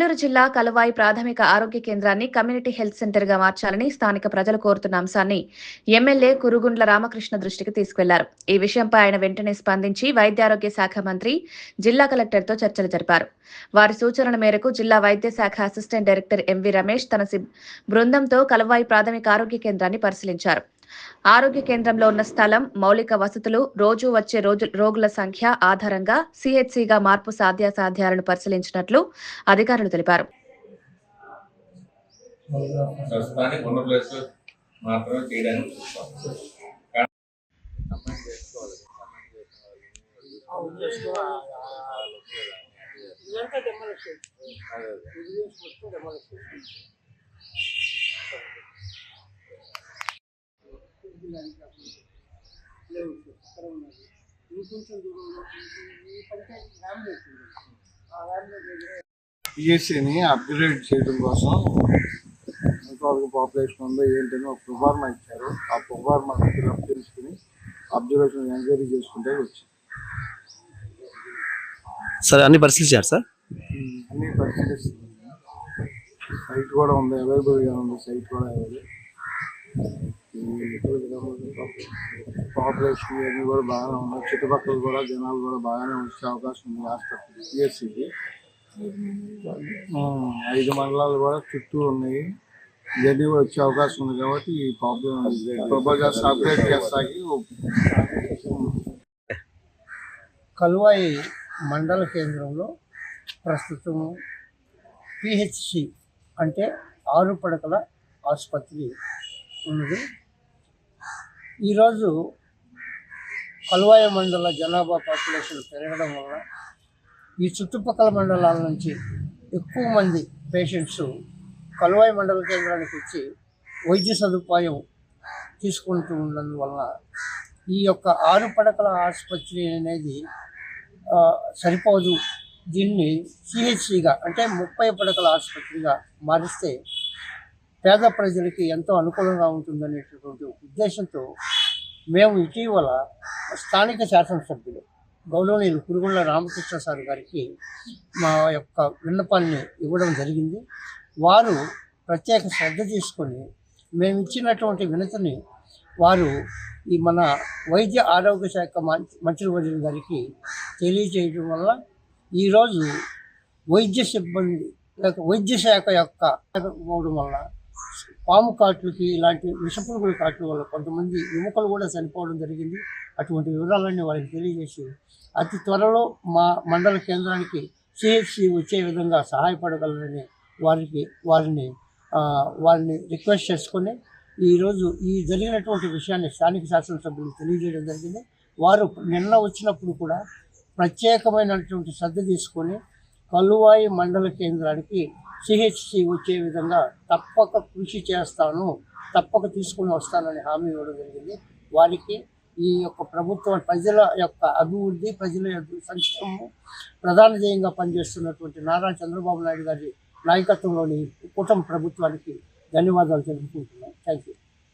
నెల్లూరు జిల్లా కలవాయి ప్రాథమిక ఆరోగ్య కేంద్రాన్ని కమ్యూనిటీ హెల్త్ సెంటర్గా మార్చాలని స్థానిక ప్రజలు కోరుతున్న అంశాన్ని ఎమ్మెల్యే కురుగుండ్ల రామకృష్ణ దృష్టికి తీసుకెళ్ళారు. ఈ విషయంపై ఆయన వెంటనే స్పందించి వైద్యారోగ్య శాఖ మంత్రి జిల్లా కలెక్టర్తో చర్చలు జరిపారు. వారి సూచనల మేరకు జిల్లా వైద్య శాఖ అసిస్టెంట్ డైరెక్టర్ ఎంవి రమేష్ తన బృందంతో కలవాయి ప్రాథమిక ఆరోగ్య కేంద్రాన్ని పరిశీలించారు. ఆరోగ్య కేంద్రంలో ఉన్న స్థలం మౌలిక వసతులు రోజు వచ్చే రోజు రోగుల సంఖ్య ఆధారంగా సిహెచ్సిగా మార్పు సాధ్యాసాధ్యాలను పరిశీలించినట్లు అధికారులు తెలిపారు. మాత్రమే చేయడానికి డెమోలిషన్ లేవు అక్కడ ఉన్నది ఇంకొంచెం దూరంలో రామలేట్ ఉంది ఆ దగ్గర పిఎస్సిని అప్గ్రేడ్ చేయడం కోసం ఎంతవరకు పాపులేషన్ ఉందో ఏంటని ఒక ప్రొఫార్మా ఇచ్చారు. ఆ ప్రొఫార్మా ఫిల్అప్ చేసుకుని అబ్జర్వేషన్ ఎంక్వైరీ చేసుకుంటే వచ్చింది. సార్ అన్ని పరిశీలించారు సార్? అన్ని పరిశీలిస్తుంది సైట్ కూడా ఉంది అవైలబుల్గా ఉంది సైట్ కూడా అవైలబుల్ పాపులేషన్ ఇవన్నీ కూడా బాగానే ఉన్నాయి. చుట్టుపక్కల కూడా జనాలు కూడా బాగానే వచ్చే అవకాశం ఉంది హాస్పిటల్ పిఎస్సికి. ఐదు మండలాలు కూడా చుట్టూ ఉన్నాయి. జర్నీ కూడా వచ్చే అవకాశం ఉంది కాబట్టి ఈ ప్రాబ్లం ప్రపోజల్స్ అప్డేట్ చేస్తాకి కలువాయి మండల కేంద్రంలో ప్రస్తుతం పిహెచ్సి అంటే ఆరు పడకల ఆసుపత్రి ఉన్నది. ఈరోజు కలువాయి మండల జనాభా పాపులేషన్ పెరగడం వల్ల ఈ చుట్టుపక్కల మండలాల నుంచి ఎక్కువ మంది పేషెంట్స్ కలువాయి మండల కేంద్రానికి వచ్చి వైద్య సదుపాయం తీసుకుంటూ ఉన్నందువల్ల ఈ యొక్క ఆరు పడకల ఆసుపత్రి అనేది సరిపోదు. దీన్ని సిహెచ్సిగా అంటే ముప్పై పడకల ఆసుపత్రిగా మారిస్తే పేద ప్రజలకి ఎంతో అనుకూలంగా ఉంటుందనేటటువంటి ఉద్దేశంతో మేము ఇటీవల స్థానిక శాసనసభ్యులు గౌరవనీయులు కురుగుళ్ళ రామకృష్ణ సార్ గారికి మా యొక్క విన్నపాన్ని ఇవ్వడం జరిగింది. వారు ప్రత్యేక శ్రద్ధ తీసుకొని మేము ఇచ్చినటువంటి వినతిని వారు ఈ మన వైద్య ఆరోగ్య శాఖ మంత్రి మంత్రివర్యుల గారికి తెలియజేయడం వల్ల ఈరోజు వైద్య సిబ్బంది లేక వైద్య శాఖ యొక్క పోవడం వల్ల పాము కాట్లకి ఇలాంటి విషపురుగుల కాట్ల వల్ల కొంతమంది యువకులు కూడా చనిపోవడం జరిగింది. అటువంటి వివరాలన్నీ వారికి తెలియజేసి అతి త్వరలో మా మండల కేంద్రానికి సిహెచ్సి వచ్చే విధంగా సహాయపడగలరని వారికి వారిని వారిని రిక్వెస్ట్ చేసుకొని ఈరోజు ఈ జరిగినటువంటి విషయాన్ని స్థానిక శాసనసభ్యులు తెలియజేయడం జరిగింది. వారు నిన్న వచ్చినప్పుడు కూడా ప్రత్యేకమైనటువంటి శ్రద్ధ తీసుకొని కలువాయి మండల కేంద్రానికి సిహెచ్సి వచ్చే విధంగా తప్పక కృషి చేస్తాను తప్పక తీసుకుని వస్తానని హామీ ఇవ్వడం జరిగింది. వారికి ఈ యొక్క ప్రభుత్వం ప్రజల యొక్క అభివృద్ధి ప్రజల యొక్క సంక్షేమం ప్రధాన ధ్యేయంగా పనిచేస్తున్నటువంటి నారా చంద్రబాబు నాయుడు గారి నాయకత్వంలోని కుటుంబ ప్రభుత్వానికి ధన్యవాదాలు తెలుపుకుంటున్నాను. Thank you